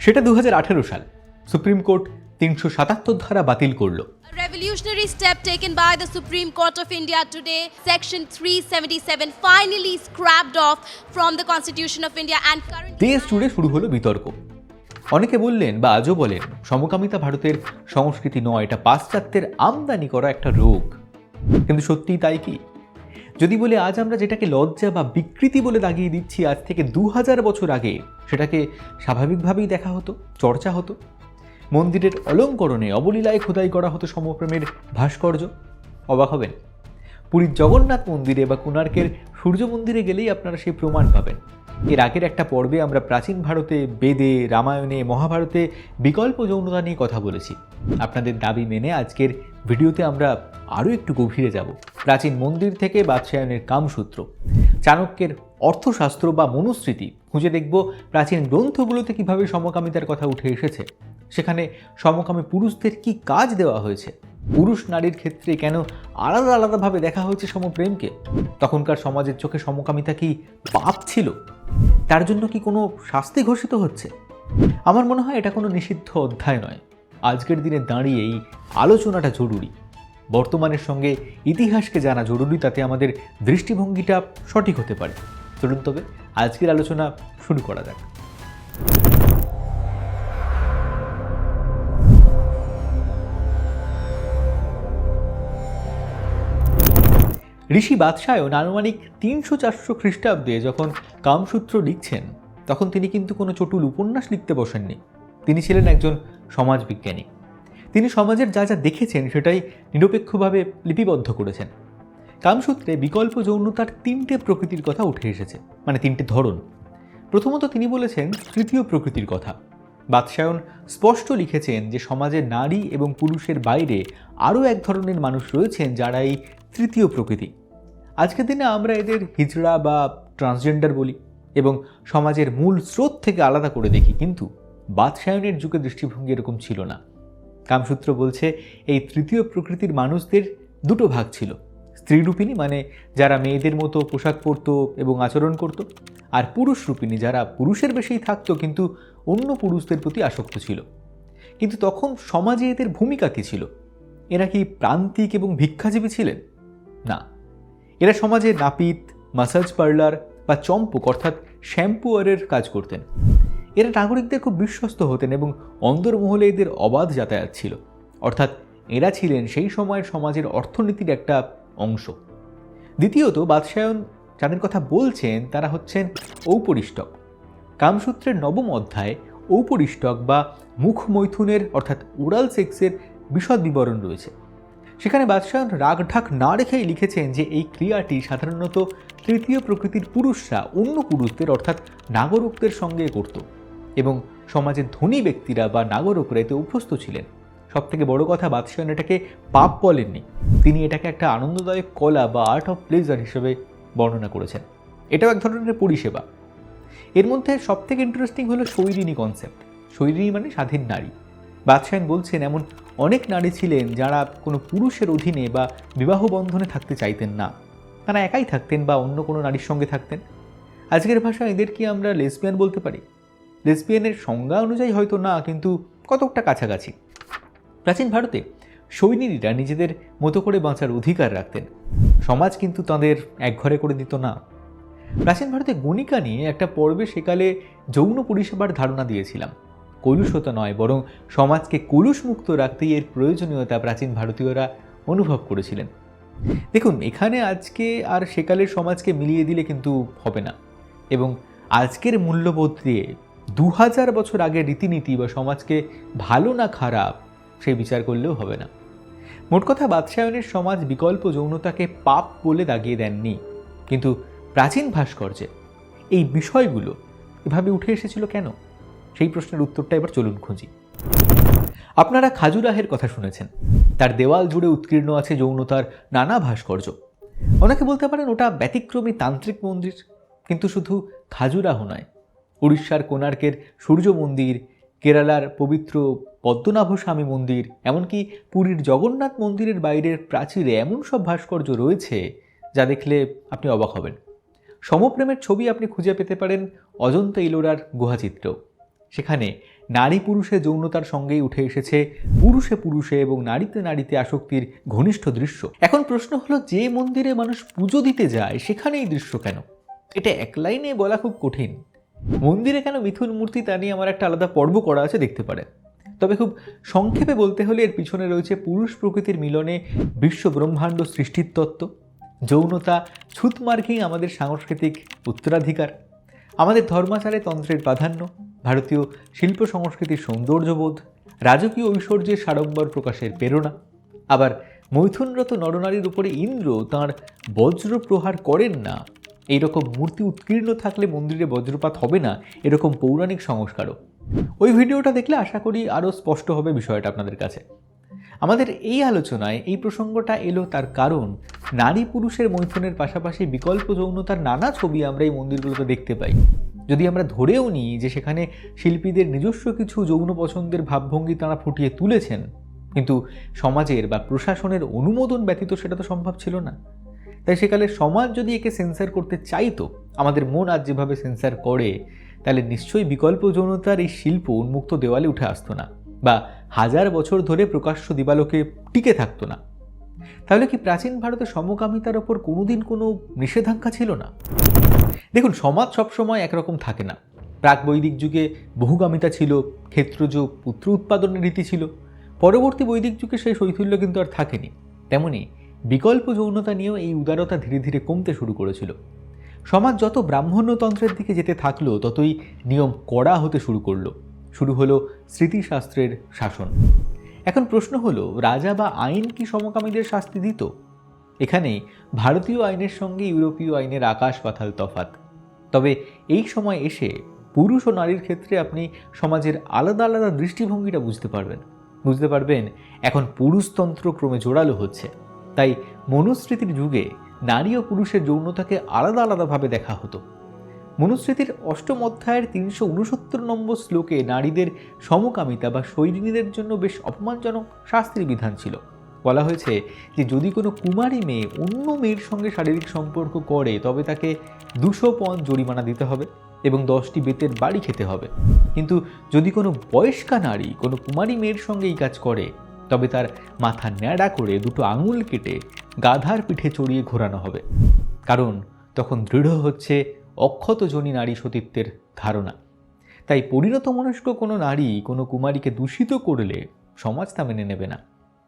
সেটা দু হাজার আঠেরো সাল। সুপ্রিম কোর্ট তিনশো সাতাত্তর ধারা বাতিল করল। Revolutionary step taken by the Supreme Court of India today, Section 377 finally scrapped off from the Constitution of India and currently. দেশ জুড়ে শুরু হলো বিতর্ক। অনেকে বললেন বা আজও বলেন সমকামিতা ভারতের সংস্কৃতি নয় এটা পাশ্চাত্যের আমদানি করা একটা রোগ। কিন্তু সত্যিই তাই কি? যদি বলে আজ আমরা যেটাকে লজ্জা বা বিকৃতি বলে দাগিয়ে দিচ্ছি আজ থেকে দু হাজার বছর আগে সেটাকে স্বাভাবিকভাবেই দেখা হতো, চর্চা হতো। মন্দিরের অলঙ্করণে অবলীলায় খোদাই করা হতো সমপ্রেমের ভাস্কর্য। অবাক হবেন, পুরীর জগন্নাথ মন্দিরে বা কোণার্কের সূর্য মন্দিরে গেলেই আপনারা সেই প্রমাণ পাবেন। এর আগের একটা পর্বে আমরা প্রাচীন ভারতে বেদে, রামায়ণে, মহাভারতে বিকল্প যৌনতা নিয়ে কথা বলেছি। আপনাদের দাবি মেনে আজকের ভিডিওতে আমরা আরও একটু গভীরে যাব। প্রাচীন মন্দির থেকে বাদশায়নের কামসূত্র, চাণক্যের অর্থশাস্ত্র বা মনুস্মৃতি খুঁজে দেখব প্রাচীন গ্রন্থগুলোতে কীভাবে সমকামিতার কথা উঠে এসেছে। সেখানে সমকামী পুরুষদের কি কাজ দেওয়া হয়েছে? পুরুষ নারীর ক্ষেত্রে কেন আলাদা আলাদাভাবে দেখা হয়েছে সমপ্রেমকে? তখনকার সমাজের চোখে সমকামিতা কি পাপ ছিল? তার জন্য কি কোনো শাস্তি ঘোষিত হচ্ছে? আমার মনে হয় এটা কোনো নিষিদ্ধ অধ্যায় নয়। আজকের দিনে দাঁড়িয়ে এই আলোচনাটা জরুরি। বর্তমানের সঙ্গে ইতিহাসকে জানা জরুরি, তাতে আমাদের দৃষ্টিভঙ্গিটা সঠিক হতে পারে। চলুন তবে আজকের আলোচনা শুরু করা যাক। ঋষি বাদশায়ন আনুমানিক তিনশো চারশো খ্রিস্টাব্দে যখন কামসূত্র লিখছেন, তখন তিনি কিন্তু কোনো চটুল উপন্যাস লিখতে বসেননি। তিনি ছিলেন একজন সমাজবিজ্ঞানী। তিনি সমাজের যা যা দেখেছেন, সেটাই নিরপেক্ষভাবে লিপিবদ্ধ করেছেন। কামসূত্রে বিকল্প যৌনতার তিনটে প্রকৃতির কথা উঠে এসেছে মানে তিনটে ধরন। প্রথমত তিনি বলেছেন তৃতীয় প্রকৃতির কথা। বাদশায়ন স্পষ্ট লিখেছেন যে সমাজে নারী এবং পুরুষের বাইরে আরও এক ধরনের মানুষ রয়েছেন যারা এই তৃতীয় প্রকৃতি। আজকের দিনে আমরা এদের হিজড়া বা ট্রান্সজেন্ডার বলি এবং সমাজের মূল স্রোত থেকে আলাদা করে দেখি, কিন্তু বাদশায়নের যুগে দৃষ্টিভঙ্গি এরকম ছিল না। কামসূত্র বলছে, এই তৃতীয় প্রকৃতির মানুষদের দুটো ভাগ ছিল। স্ত্রীরূপিণী মানে যারা মেয়েদের মতো পোশাক পরতো এবং আচরণ করত, আর পুরুষরূপিণী যারা পুরুষের বেশিই থাকতো কিন্তু অন্য পুরুষদের প্রতি আসক্ত ছিল। কিন্তু তখন সমাজে এদের ভূমিকা কী ছিল? এরা কি প্রান্তিক এবং ভিক্ষাজীবী ছিলেন? না। এরা সমাজে নাপিত, মাসাজ পার্লার বা চম্পক, অর্থাৎ শ্যাম্পুয়ারের কাজ করতেন। এরা নাগরিকদের খুব বিশ্বস্ত হতেন এবং অন্দরমহলে এদের অবাধ যাতায়াত ছিল। অর্থাৎ এরা ছিলেন সেই সময়ের সমাজের অর্থনীতির একটা অংশ। দ্বিতীয়ত, বাদশায়ন যাদের কথা বলছেন, তারা হচ্ছেন ঔপরিষ্টক। কামসূত্রের নবম অধ্যায়ে ঔপরিষ্টক বা মুখমৈথুনের, অর্থাৎ ওরাল সেক্সের বিশদ বিবরণ রয়েছে। সেখানে বাদশাহ রাগঢাক না রেখেই লিখেছেন যে এই ক্রিয়াটি সাধারণত তৃতীয় প্রকৃতির পুরুষরা অন্য পুরুষদের, অর্থাৎ নাগরিকদের সঙ্গে করত এবং সমাজের ধনী ব্যক্তিরা বা নাগরিকরা এতে অভ্যস্ত ছিলেন। সব থেকে বড় কথা বাদশাহন এটাকে পাপ বলেননি। তিনি এটাকে একটা আনন্দদায়ক কলা বা আর্ট অফ প্লেজার হিসেবে বর্ণনা করেছেন। এটাও এক ধরনের পরিষেবা। এর মধ্যে সবথেকে ইন্টারেস্টিং হলো শৈরিনী কনসেপ্ট শৈরিনী মানে স্বাধীন নারী। বাদশায়ন বলছেন, এমন অনেক নারী ছিলেন যারা কোনো পুরুষের অধীনে বা বিবাহ বন্ধনে থাকতে চাইতেন না। তারা একাই থাকতেন বা অন্য কোনো নারীর সঙ্গে থাকতেন। আজকের ভাষায় এদের কি আমরা লেসবিয়ান বলতে পারি? লেসবিয়ানের সংজ্ঞা অনুযায়ী হয়তো না, কিন্তু কতকটা কাছাকাছি। প্রাচীন ভারতে সৈনিকরা নিজেদের মতো করে বাঁচার অধিকার রাখতেন। সমাজ কিন্তু তাদের একঘরে করে দিত না। প্রাচীন ভারতে গণিকা নিয়ে একটা পর্বে সেকালে যৌন পরিষেবার ধারণা দিয়েছিলাম। কলুষতা নয়, বরং সমাজকে কলুষমুক্ত রাখতেই এর প্রয়োজনীয়তা প্রাচীন ভারতীয়রা অনুভব করেছিলেন। দেখুন, এখানে আজকে আর সেকালের সমাজকে মিলিয়ে দিলে কিন্তু হবে না। এবং আজকের মূল্যবোধ দিয়ে দু হাজার বছর আগের রীতিনীতি বা সমাজকে ভালো না খারাপ সেই বিচার করলেও হবে না। মোট কথা বাদশায়নের সমাজ বিকল্প যৌনতাকে পাপ বলে দাগিয়ে দেননি। কিন্তু প্রাচীন ভাস্কর্যে এই বিষয়গুলো এভাবে উঠে এসেছিল কেন? সেই প্রশ্নের উত্তরটা এবার চলুন খুঁজি। আপনারা খাজুরাহের কথা শুনেছেন। তার দেওয়াল জুড়ে উৎকীর্ণ আছে যৌনতার নানা ভাস্কর্য। অনেকে বলতে পারেন ওটা ব্যতিক্রমী তান্ত্রিক মন্দির, কিন্তু শুধু খাজুরাহ নয়। উড়িষ্যার কোণার্কের সূর্য মন্দির কেরালার পবিত্র পদ্মনাভ স্বামী মন্দির, এমনকি পুরীর জগন্নাথ মন্দিরের বাইরের প্রাচীরে এমন সব ভাস্কর্য রয়েছে যা দেখলে আপনি অবাক হবেন। সমপ্রেমের ছবি আপনি খুঁজে পেতে পারেন অজন্তা ইলোরার গুহাচিত্রেও সেখানে নারী পুরুষে যৌনতার সঙ্গেই উঠে এসেছে পুরুষে পুরুষে এবং নারীতে নারীতে আসক্তির ঘনিষ্ঠ দৃশ্য। এখন প্রশ্ন হলো, যে মন্দিরে মানুষ পুজো দিতে যায় সেখানে এই দৃশ্য কেন? এটা এক লাইনে বলা খুব কঠিন। মন্দিরে কেন মিথুন মূর্তি তা নিয়ে আমার একটা আলাদা পর্ব করা আছে দেখতে পারে তবে খুব সংক্ষেপে বলতে হলে এর পিছনে রয়েছে পুরুষ প্রকৃতির মিলনে বিশ্ব ব্রহ্মাণ্ড সৃষ্টির তত্ত্ব। যৌনতা, ছুত মার্কিং আমাদের সাংস্কৃতিক উত্তরাধিকার। আমাদের ধর্মাচারে তন্ত্রের প্রাধান্য, ভারতীয় শিল্প সংস্কৃতির সৌন্দর্যবোধ, রাজকীয় ঐশ্বর্যের সাড়ম্বর প্রকাশের প্রেরণা। আবার মৈথুনরত নরনারীর উপরে ইন্দ্র তাঁর বজ্র প্রহার করেন না এইরকম মূর্তি উৎকীর্ণ থাকলে মন্দিরে বজ্রপাত হবে না, এরকম পৌরাণিক সংস্কারও। ওই ভিডিওটা দেখলে আশা করি আরও স্পষ্ট হবে বিষয়টা আপনাদের কাছে। আমাদের এই আলোচনায় এই প্রসঙ্গটা এলো তার কারণ, নারী পুরুষের মৈথুনের পাশাপাশি বিকল্প যৌনতার নানা ছবি আমরা এই মন্দিরগুলোতে দেখতে পাই। যদি আমরা ধরেও নিই যে সেখানে শিল্পীদের নিজস্ব কিছু যৌন পছন্দের ভাবভঙ্গি তারা ফুটিয়ে তুলেছেন, কিন্তু সমাজের বা প্রশাসনের অনুমোদন ব্যতীত সেটা তো সম্ভব ছিল না। তাই সেকালে সমাজ যদি একে সেন্সার করতে চাইতো, আমাদের মন আজ যেভাবে সেন্সার করে, তাহলে নিশ্চয়ই বিকল্প যৌনতার এই শিল্প উন্মুক্ত দেওয়ালে উঠে আসতো না, বা হাজার বছর ধরে প্রকাশ্য দিবালোকে টিকে থাকতো না। তাহলে কি প্রাচীন ভারতে সমকামিতার ওপর কোনোদিন কোনো নিষেধাজ্ঞা ছিল না? দেখুন, সমাজ সবসময় একরকম থাকে না। প্রাক বৈদিক যুগে বহুগামিতা ছিল, ক্ষেত্রজ পুত্র উৎপাদনের রীতি ছিল। পরবর্তী বৈদিক যুগে সেই শৈথিল্য কিন্তু আর থাকেনি। তেমনি বিকল্প যৌনতা নিয়েও এই উদারতা ধীরে ধীরে কমতে শুরু করেছিল। সমাজ যত ব্রাহ্মণ্যতন্ত্রের দিকে যেতে থাকল, ততই নিয়ম কড়া হতে শুরু করল। শুরু হলো স্মৃতিশাস্ত্রের শাসন। এখন প্রশ্ন হলো, রাজা বা আইন কি সমকামীদের শাস্তি দিত? এখানে ভারতীয় আইনের সঙ্গে ইউরোপীয় আইনের আকাশ পাতাল তফাত তবে এই সময় এসে পুরুষ ও নারীর ক্ষেত্রে আপনি সমাজের আলাদা আলাদা দৃষ্টিভঙ্গিটা বুঝতে পারবেন। বুঝতে পারবেন, এখন পুরুষতন্ত্র ক্রমে জোরালো হচ্ছে। তাই মনুস্মৃতির যুগে নারী ও পুরুষের যৌনতাকে আলাদা আলাদাভাবে দেখা হতো। মনুস্মৃতির অষ্টম অধ্যায়ের তিনশো উনসত্তর নম্বর শ্লোকে নারীদের সমকামিতা বা শৈরিনীদের জন্য বেশ অপমানজনক শাস্তির বিধান ছিল। বলা হয়েছে যে, যদি কোনো কুমারী মেয়ে অন্য মেয়ের সঙ্গে শারীরিক সম্পর্ক করে, তবে তাকে দুশো পণ জরিমানা দিতে হবে এবং দশটি বেতের বাড়ি খেতে হবে। কিন্তু যদি কোনো বয়স্কা নারী কোনো কুমারী মেয়ের সঙ্গে এই কাজ করে তবে তার মাথা ন্যাড়া করে দুটো আঙুল কেটে গাধার পিঠে চড়িয়ে ঘোরানো হবে। কারণ তখন দৃঢ় হচ্ছে অক্ষতজনী নারী সতীত্বের ধারণা। তাই পরিণত মনস্ক কোনো নারী কোনো কুমারীকে দূষিত করলে সমাজ তা মেনে নেবে না।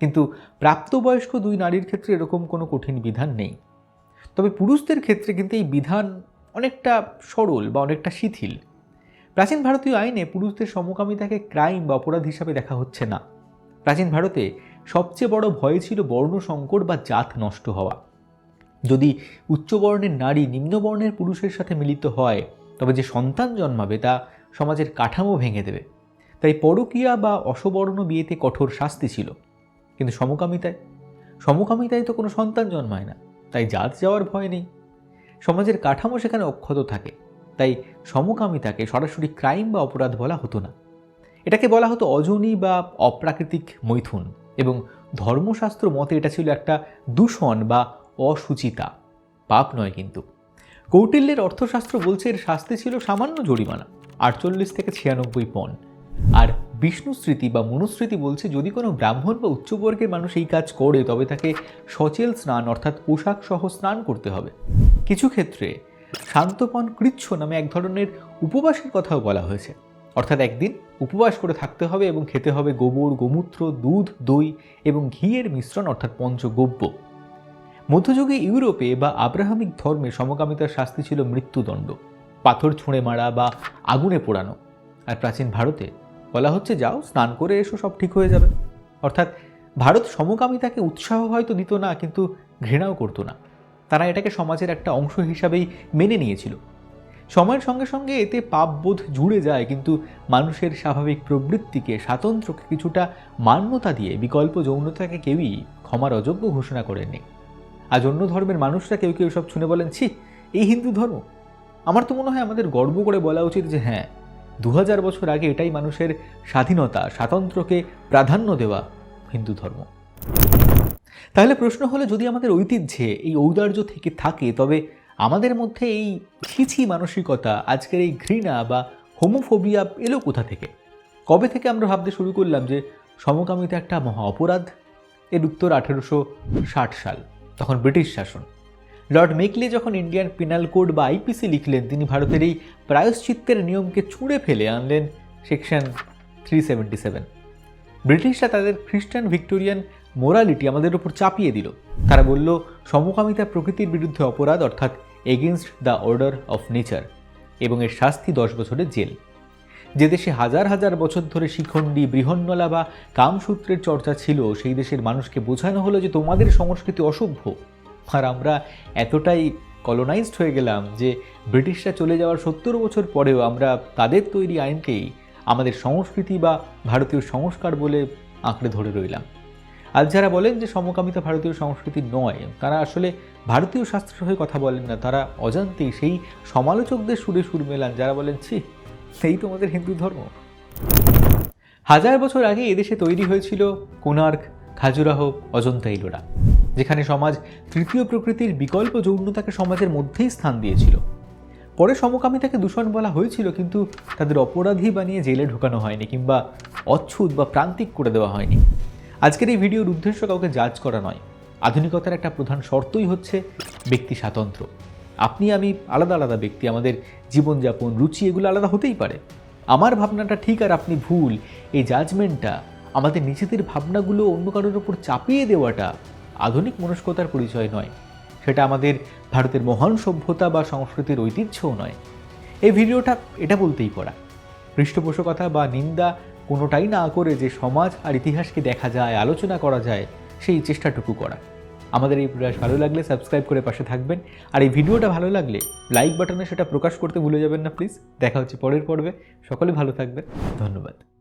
কিন্তু প্রাপ্তবয়স্ক দুই নারীর ক্ষেত্রে এরকম কোনো কঠিন বিধান নেই। তবে পুরুষদের ক্ষেত্রে কিন্তু এই বিধান অনেকটা সরল বা অনেকটা শিথিল। প্রাচীন ভারতীয় আইনে পুরুষদের সমকামিতাকে ক্রাইম বা অপরাধ হিসাবে দেখা হচ্ছে না। প্রাচীন ভারতে সবচেয়ে বড় ভয় ছিল বর্ণ সংকট বা জাত নষ্ট হওয়া। যদি উচ্চবর্ণের নারী নিম্নবর্ণের পুরুষের সাথে মিলিত হয়, তবে যে সন্তান জন্মাবে তা সমাজের কাঠামো ভেঙে দেবে। তাই পরকীয়া বা অসবর্ণ বিয়েতে কঠোর শাস্তি ছিল। কিন্তু সমকামিতায়? সমকামিতায় তো কোনো সন্তান জন্মায় না, তাই জাত যাওয়ার ভয় নেই। সমাজের কাঠামো সেখানে অক্ষত থাকে, তাই সমকামিতাকে সরাসরি ক্রাইম বা অপরাধ বলা হতো না। এটাকে বলা হতো অজনী বা অপ্রাকৃতিক মৈথুন এবং ধর্মশাস্ত্র মতে এটা ছিল একটা দূষণ বা অসুচিতা, পাপ নয় কিন্তু। কৌটিল্যের অর্থশাস্ত্র বলছে এর শাস্তি ছিল সামান্য জরিমানা, আটচল্লিশ থেকে ছিয়ানব্বই পণ আর বিষ্ণু স্মৃতি বা মনুস্মৃতি বলছে যদি কোনো ব্রাহ্মণ বা উচ্চবর্গের মানুষ এই কাজ করে, তবে তাকে সচেল স্নান অর্থাৎ পোশাক সহ স্নান করতে হবে। কিছু ক্ষেত্রে শান্তপন কৃচ্ছ নামে এক ধরনের উপবাসের কথাও বলা হয়েছে। অর্থাৎ একদিন উপবাস করে থাকতে হবে এবং খেতে হবে গোবর, গোমূত্র, দুধ, দই এবং ঘিয়ের মিশ্রণ, অর্থাৎ পঞ্চগব্য। মধ্যযুগে ইউরোপে বা আব্রাহামিক ধর্মে সমকামিতার শাস্তি ছিল মৃত্যুদণ্ড, পাথর ছুঁড়ে মারা বা আগুনে পোড়ানো। আর প্রাচীন ভারতে বলা হচ্ছে, যাও, স্নান করে এসো, সব ঠিক হয়ে যাবে। অর্থাৎ ভারত সমকামিতাকে উৎসাহ হয়তো দিত না, কিন্তু ঘৃণাও করতো না। তারা এটাকে সমাজের একটা অংশ হিসাবেই মেনে নিয়েছিল। সময়ের সঙ্গে সঙ্গে এতে পাপবোধ জুড়ে যায়, কিন্তু মানুষের স্বাভাবিক প্রবৃত্তিকে স্বাতন্ত্র্যকে কিছুটা মান্যতা দিয়ে বিকল্প যৌনতাকে কেউই ক্ষমার অযোগ্য ঘোষণা করেনি আজ অন্য ধর্মের মানুষরা কেউ কেউ সব শুনে বলেন, ছি, এই হিন্দু ধর্ম। আমার তো মনে হয় আমাদের গর্ব করে বলা উচিত যে হ্যাঁ দু হাজার বছর আগে এটাই মানুষের স্বাধীনতা স্বাতন্ত্র্যকে প্রাধান্য দেওয়া হিন্দু ধর্ম। তাহলে প্রশ্ন হলো, যদি আমাদের ঐতিহ্যে এই ঔদার্য থেকে থাকে, তবে আমাদের মধ্যে এই ছিছি মানসিকতা, আজকের এই ঘৃণা বা হোমোফোবিয়া এলো কোথা থেকে? কবে থেকে আমরা ভাবতে শুরু করলাম যে সমকামিতা একটা মহা অপরাধ? এর উত্তর আঠেরোশো ষাট সাল, তখন ব্রিটিশ শাসন। লর্ড মেকলে যখন ইন্ডিয়ান পিনাল কোড বা আইপিসি লিখলেন, তিনি ভারতের এই প্রায়শ্চিত্তের নিয়মকে ছুঁড়ে ফেলে আনলেন সেকশন থ্রি সেভেন্টি সেভেন। ব্রিটিশরা তাদের খ্রিস্টান ভিক্টোরিয়ান মোরালিটি আমাদের উপর চাপিয়ে দিল। তারা বলল, সমকামিতা প্রকৃতির বিরুদ্ধে অপরাধ, অর্থাৎ against the order of nature এবং এর শাস্তি দশ বছরের জেল। যে দেশে হাজার হাজার বছর ধরে শিখণ্ডী, বৃহন্নলা বা কামসূত্রের চর্চা ছিল, সেই দেশের মানুষকে বোঝানো হলো যে তোমাদের সংস্কৃতি অসভ্য। আর আমরা এতটাই কলোনাইজড হয়ে গেলাম যে ব্রিটিশরা চলে যাওয়ার সত্তর বছর পরেও আমরা তাদের তৈরি আইনকেই আমাদের সংস্কৃতি বা ভারতীয় সংস্কার বলে আঁকড়ে ধরে রইলাম। আজ যারা বলেন যে সমকামিতা ভারতীয় সংস্কৃতি নয়। তারা আসলে ভারতীয় শাস্ত্রের হয়ে কথা বলেন না। তারা অজান্তেই সেই সমালোচকদের সুরে সুর মেলান। যারা বলেন, ছি সেই তোমাদের হিন্দু ধর্ম। হাজার বছর আগে এদেশে তৈরি হয়েছিল কোণার্ক, খাজুরাহ, অজন্তা ইলোরা, যেখানে সমাজ তৃতীয় প্রকৃতির বিকল্প যৌনতাকে সমাজের মধ্যেই স্থান দিয়েছিল। পরে সমকামিতাকে দূষণ বলা হয়েছিল, কিন্তু তাদের অপরাধী বানিয়ে জেলে ঢোকানো হয়নি কিংবা অচ্ছুত বা প্রান্তিক করে দেওয়া হয়নি। আজকের এই ভিডিওর উদ্দেশ্য কাউকে জাজ করা নয়। আধুনিকতার একটা প্রধান শর্তই হচ্ছে ব্যক্তি স্বাতন্ত্র্য। আপনি, আমি আলাদা আলাদা ব্যক্তি, আমাদের জীবনযাপন, রুচি এগুলো আলাদা হতেই পারে। আমার ভাবনাটা ঠিক আর আপনি ভুল। এই জাজমেন্টটা আমাদের নিজেদের ভাবনাগুলো অন্য কারোর ওপর চাপিয়ে দেওয়াটা আধুনিক মনস্কতার পরিচয় নয়। সেটা আমাদের ভারতের মহান সভ্যতা বা সংস্কৃতির ঐতিহ্যও নয়। এই ভিডিওটা এটা বলতেই করা। পৃষ্ঠপোষকতা বা নিন্দা কোনোটাই না করে যে সমাজ আর ইতিহাসকে দেখা যায়, আলোচনা করা যায়, সেই চেষ্টাটুকু করা। আমাদের এই প্রয়াস ভালো লাগলে সাবস্ক্রাইব করে পাশে থাকবেন। আর এই ভিডিওটা ভালো লাগলে লাইক বাটনে সেটা প্রকাশ করতে ভুলে যাবেন না প্লিজ দেখা হচ্ছে পরের পর্বে। সকলে ভালো থাকবেন। ধন্যবাদ।